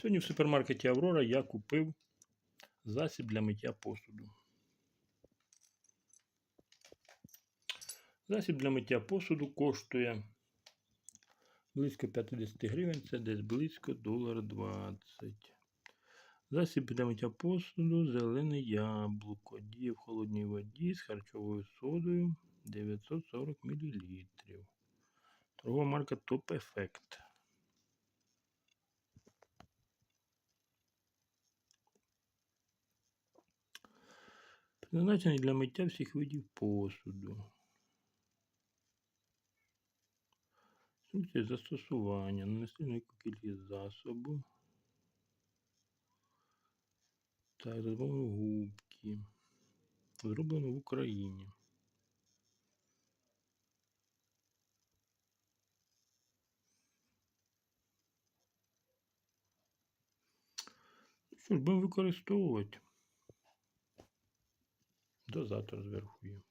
Сьогодні в супермаркеті Аврора я купив засіб для миття посуду. Засіб для миття посуду коштує близько 50 гривень, це десь близько долар 20. Засіб для миття посуду, зелене яблуко. Діє в холодній воді з харчовою содою 940 мл. Торгова марка Top Effect. Призначений для миття всіх видів посуду. Інструкція застосування, нанесення кількість засобу. Так, розмовно губки. Зроблено в Україні. Ну Що ж, будемо використовувати. Дозатор зверху є.